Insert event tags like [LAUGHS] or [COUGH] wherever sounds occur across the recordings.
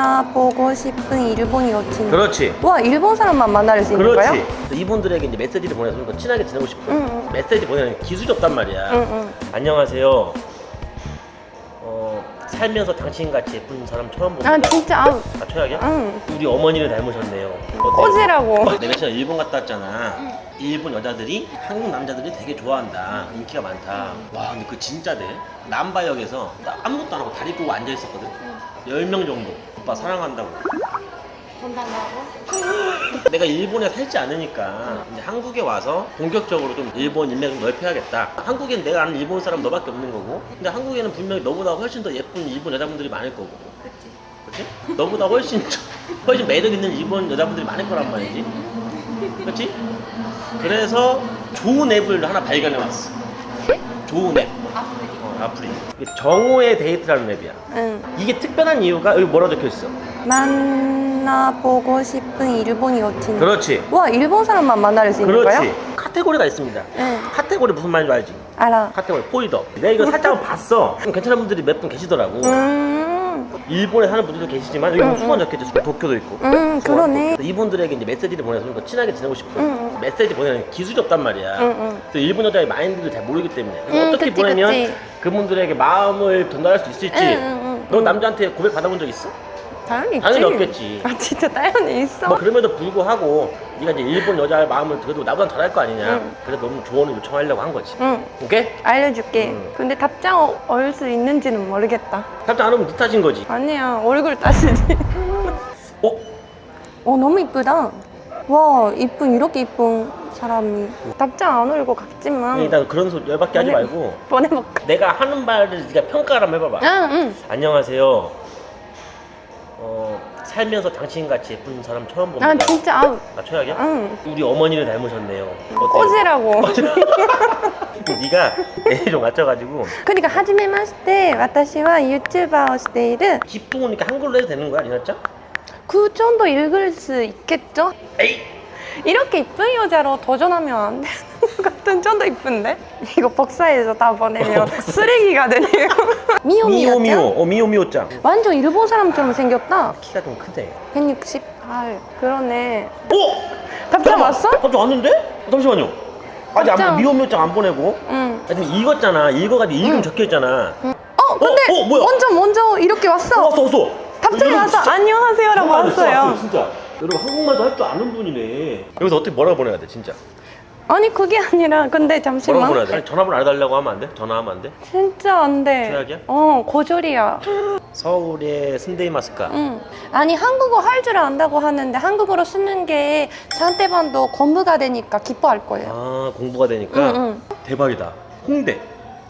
만나보고 싶은 일본 여친. 그렇지. 와 일본 사람만 만날 수 있는 그렇지. 거야? 이분들에게 이제 메시지를 보내서 좀 더 친하게 지내고 싶은 응, 응. 메시지 보내는 기술이 없단 말이야. 응, 응. 안녕하세요. 어, 살면서 당신같이 예쁜 사람 처음 봅니다. 아 진짜 아우 아, 최악이야? 응. 우리 어머니를 닮으셨네요. 어때? 꼬지라고. 내가 진짜 일본 갔다 왔잖아. 일본 여자들이 한국 남자들이 되게 좋아한다. 인기가 많다. 와, 근데 그 진짜대. 남바역에서 나 아무것도 안 하고 다리 꼬고 앉아 있었거든. 10명 정도. 오빠 사랑한다고. 돈 달라고? [GASPS] 내가 일본에 살지 않으니까 이제 한국에 와서 본격적으로 좀 일본 인맥 을 넓혀야겠다. 한국엔 내가 아는 일본 사람 너밖에 없는 거고. 근데 한국에는 분명히 너보다 훨씬 더 예쁜 일본 여자분들이 많을 거고. 그치? 너보다 훨씬 훨씬 매력 있는 일본 여자분들이 많을 거란 말이지. 그렇지? 그래서 좋은 앱을 하나 발견해 왔어. 좋은 앱. 어, 아프리. 이게 정오의 데이트라는 앱이야. 응. 이게 특별한 이유가 여기 뭐라 적혀 있어? 만 나보고 싶은 일본 여친. 그렇지. 와 일본 사람만 만날 수 있는 그렇지. 거야? 카테고리가 있습니다. 응. 카테고리 무슨 말인지 알지? 알아. 카테고리 포이더. 내가 이거 살짝 봤어. 좀 괜찮은 분들이 몇 분 계시더라고. 음. 일본에 사는 분들도 계시지만 여기 응, 수원 적혀있죠. 도쿄도 있고. 음, 그러네. 이분들에게 이제 메시지를 보내서 좀더 친하게 지내고 싶은 응, 응. 메시지 보내는 기술이 없단 말이야. 응, 응. 또 일본 여자의 마인드를 잘 모르기 때문에 응, 어떻게 그치, 보내면 그치. 그분들에게 마음을 전달할 수 있을지. 응, 응, 응. 너 남자한테 고백 받아본 적 있어? 당연히 있지. 당연히 없겠지. 아 진짜 당연히 있어. 뭐 그럼에도 불구하고 네가 이제 일본 여자의 마음을 그래도 나보다 잘할 거 아니냐. 응. 그래서 너무 조언을 요청하려고 한 거지. 응. 오케이? 알려줄게. 응. 근데 답장 올수 있는지는 모르겠다. 답장 안 오면 네 탓인 거지. 아니야 얼굴 따시지. 어? 어 너무 이쁘다. 와 이쁜 이렇게 이쁜 사람이 답장 안올것 같지만 일단 그런 소리 열받게 하지 보내- 말고 [LAUGHS] 보내볼까? 내가 하는 말을 네가 평가를 한번 해봐봐. 응 응. 안녕하세요. 어, 살면서 당신같이 예쁜 사람 처음 봅니다. 아 진짜 아우 나 최악이야? 응. 우리 어머니를 닮으셨네요. 어때? 꼬지라고. [LAUGHS] 네가 애를 좀 맞춰가지고 그러니까 하지메마시테 私は 유튜버をしている 기쁘니까 한글로 해도 되는 거야, 리나짱? 그 정도 읽을 수 있겠죠? 에이! 이렇게 이쁜 여자로 도전하면 안 되 는것 같은 정도 이쁜데? 이거 복사해서 다 보내면 [LAUGHS] 쓰레기가 되네요. 미오 미오 미오 미오, 어 미오 미오 짱. 완전 일본 사람처럼 생겼다. 키가 좀 크대. 168. 그러네. 어? 답장 잠깐만. 왔어? 답장 왔는데? 어, 잠시만요. 아직 안, 답장. 미오 미오 짱 안 보내고. 응. 하여튼 읽었잖아. 읽어가지고 읽음 적혀있잖아. 어, 근데 어, 뭐야? 먼저 먼저 이렇게 왔어. 어, 왔어, 왔어. 답장이 여러분, 왔어. 진짜 안녕하세요라고 진짜 왔어요. 왔어요, 진짜. 여러분 한국말도 할 줄 아는 분이네. 여기서 어떻게 뭐라고 보내야 돼, 진짜? 아니 그게 아니라 근데 뭐라고 잠시만. 돼? 아니, 전화번호 알려달라고 하면 안 돼? 전화하면 안 돼? 진짜 안 돼. 최악이야? 어 고졸이야. 서울의 순데이마스카. 응. 아니 한국어 할 줄 안다고 하는데 한국어로 쓰는 게 상대방도 공부가 되니까 기뻐할 거예요. 아 공부가 되니까 응, 응. 대박이다. 홍대.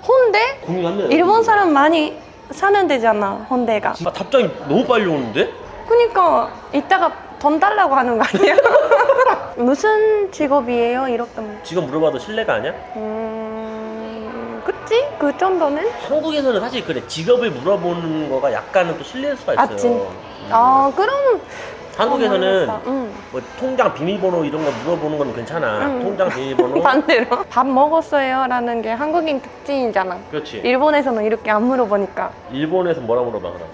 혼대? 공유합니다. 일본 사람 많이 사는 데잖아 혼대가. 아, 답장이 너무 빨리 오는데? 그니까 이따가 돈 달라고 하는 거 아니야? [LAUGHS] 무슨 직업이에요? 이렇게. 지금 물어봐도 신뢰가 아니야? 음, 그치? 그 정도는? 한국에서는 사실 그래 직업을 물어보는 거가 약간은 또 실례일 수가 있어요. 아, 진- 아 그럼. 한국에서는 어, 응. 뭐 통장 비밀번호 이런 거 물어보는 건 괜찮아. 응. 통장 비밀번호. [LAUGHS] 반대로 밥 먹었어요? 라는 게 한국인 특징이잖아. 그렇지. 일본에서는 이렇게 안 물어보니까. 일본에서 뭐라 물어봐 그럼?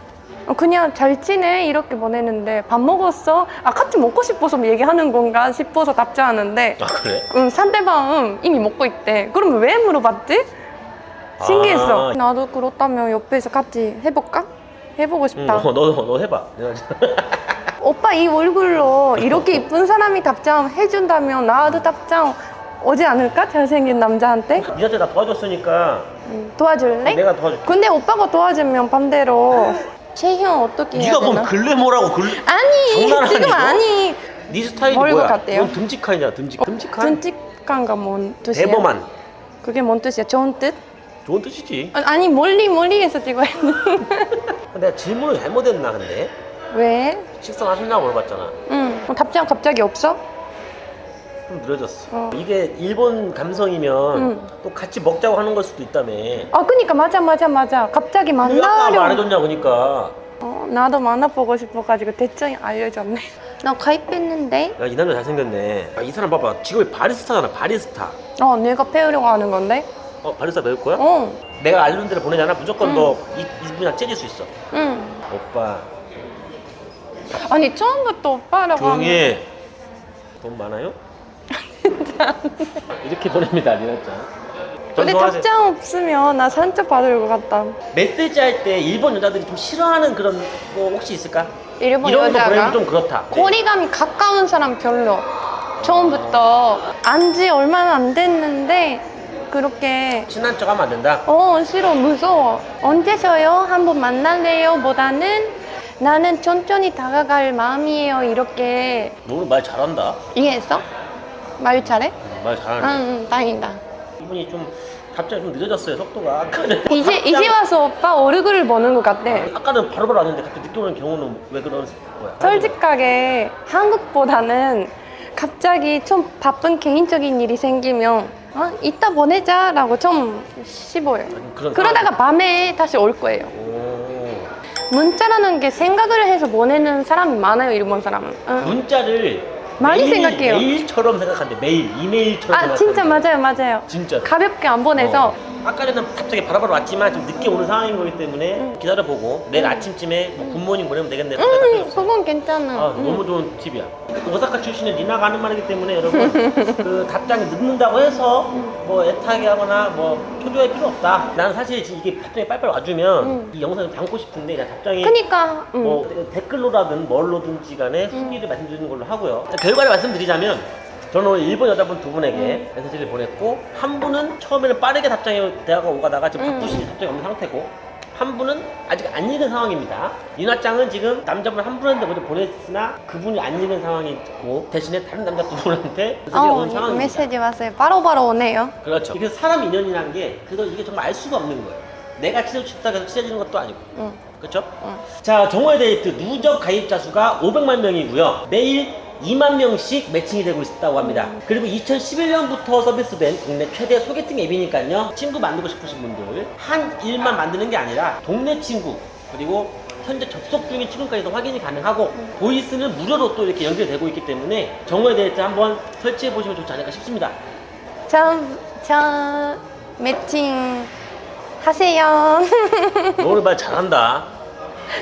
어, 그냥 잘 지내 이렇게 보내는데 밥 먹었어? 아 같이 먹고 싶어서 얘기하는 건가 싶어서 답장하는데 아 그래? 음, 상대방은 이미 먹고 있대. 그럼 왜 물어봤지? 신기했어. 아. 나도 그렇다면 옆에서 같이 해볼까? 해보고 응, 싶다. 너, 너, 너 해봐. [LAUGHS] 오빠 이 얼굴로 이렇게 이쁜 사람이 답장 해준다면 나도 답장 오지 않을까? 잘생긴 남자한테? 니한테 나 도와줬으니까 음, 도와줄래? 내가 도와줄게. 근데 오빠가 도와주면 반대로 채형 어떻게 해야 네가 되나? 뭔 글래머라고 글... 아니 장난하니, 지금 너? 아니 네 스타일이 뭘 뭐야? 것 같아요? 넌 듬직한이야 듬직. 듬직한? 듬직한가 뭔 뜻이야? 대범한. 그게 뭔 뜻이야? 좋은 뜻? 좋은 뜻이지. 아, 아니 멀리 멀리에서 찍어야 돼. [LAUGHS] 내가 질문을 잘못했나 근데? 왜? 식사하셨냐고 물어봤잖아. 응. 어, 답장 갑자기 없어? 좀 느려졌어. 어. 이게 일본 감성이면 응. 또 같이 먹자고 하는 걸 수도 있다며. 아 그니까 맞아 맞아 맞아. 갑자기 왜 아까 만나려. 말해줬냐 보니까. 어, 나도 만나보고 싶어가지고 대충 알려줬네. 나 가입했는데. 야, 이 남자 잘생겼네. 아, 이 사람 봐봐. 직업이 바리스타잖아, 바리스타. 어 내가 배우려고 하는 건데. 어, 바리스타 배울 거야? 어. 내가 알려준 대로 보내잖아. 무조건 응. 너 이, 이분이랑 째질 수 있어. 응. 오빠, 아니 처음부터 오빠라고 조용히 하면 해. 돈 많아요? [LAUGHS] 이렇게 보냅니다, 리나짱. 근데. 답장 없으면 나 상처 받을 것 같다. 메시지 할 때 일본 여자들이 좀 싫어하는 그런 거 혹시 있을까? 일본 이런 거 여자가 보내면 좀 그렇다. 네. 거리감이 가까운 사람 별로. 처음부터 안 지 얼마나 안 됐는데 그렇게 친한 척 하면 안 된다. 어 싫어 무서워. 언제 셔요? 한번 만날래요? 보다는 나는 천천히 다가갈 마음이에요. 이렇게 너 오늘 말 잘한다. 이해했어? 말 잘해? 음, 말 응, 잘하네. 응 다행이다. 이분이 좀 갑자기 좀 늦어졌어요, 속도가. 아까는 이제 답장- 이제 [LAUGHS] 와서 오빠 얼굴을 보는 것 같아. 아까는 바로바로 왔는데 갑자기 늦게 오는 경우는 왜 그런 거야? 솔직하게 한국보다는 갑자기 좀 바쁜 개인적인 일이 생기면 어, 이따 보내자라고 좀 씹어요. 그런 그러다가 밤에 다시 올 거예요. 오. 문자라는 게 생각을 해서 보내는 사람이 많아요, 일본 사람은. 응. 문자를 많이 매일, 생각해요. 매일처럼 생각한대. 매일 이메일처럼 아, 생각한대. 진짜 맞아요, 맞아요. 진짜. 가볍게 안 보내서 어. 아까 전에 갑자기 바로바로 왔지만 좀 늦게 오는 상황인 거기 때문에 기다려보고 내일 아침쯤에 뭐 굿모닝 보내면 되겠네. 음, 그건 괜찮아. 아, 음. 너무 좋은 팁이야. 오사카 출신의 리나가 하는 말이기 때문에 여러분 [LAUGHS] 그 답장이 늦는다고 해서 뭐 애타게 하거나 뭐 초조할 필요 없다. 난 사실 지금 이게 답장이 빨리빨리 와주면 음. 이 영상을 담고 싶은데 그냥 답장이 그니까, 음. 뭐 댓글로라든 뭘로든지 간에 후기를 말씀드리는 걸로 하고요. 자, 결과를 말씀드리자면 저는 오늘 일본 여자분 두 분에게 음. 메시지를 보냈고 한 분은 처음에는 빠르게 답장이 대화가 오가다가 지금 음. 바쁘시니 답장이 없는 상태고 한 분은 아직 안 읽은 상황입니다. 이나짱은 지금 남자분 한 분한테 먼저 보냈으나 그분이 안 읽은 상황이고 대신에 다른 남자 두 분한테 메시지가 어, 온 상황입니다. 메시지 왔어요. 바로바로 오네요. 그렇죠. 그래서 사람 인연이라는 게 그래서 이게 정말 알 수가 없는 거예요. 내가 친해지고 싶다 해서 친해지는 것도 아니고. 응. 그렇죠? 응. 자, 정오의 데이트 누적 가입자 수가 500만 명이고요. 매일 2만 명씩 매칭이 되고 있다고 합니다. 그리고 2011년부터 서비스된 국내 최대 소개팅 앱이니까요. 친구 만들고 싶으신 분들 한 일만 만드는 게 아니라 동네 친구 그리고 현재 접속 중인 친구까지도 확인이 가능하고 보이스는 무료로 또 이렇게 연결되고 있기 때문에 정오의 데이트 한번 설치해 보시면 좋지 않을까 싶습니다. 저, 저 매칭 하세요. 너 오늘 말 잘한다.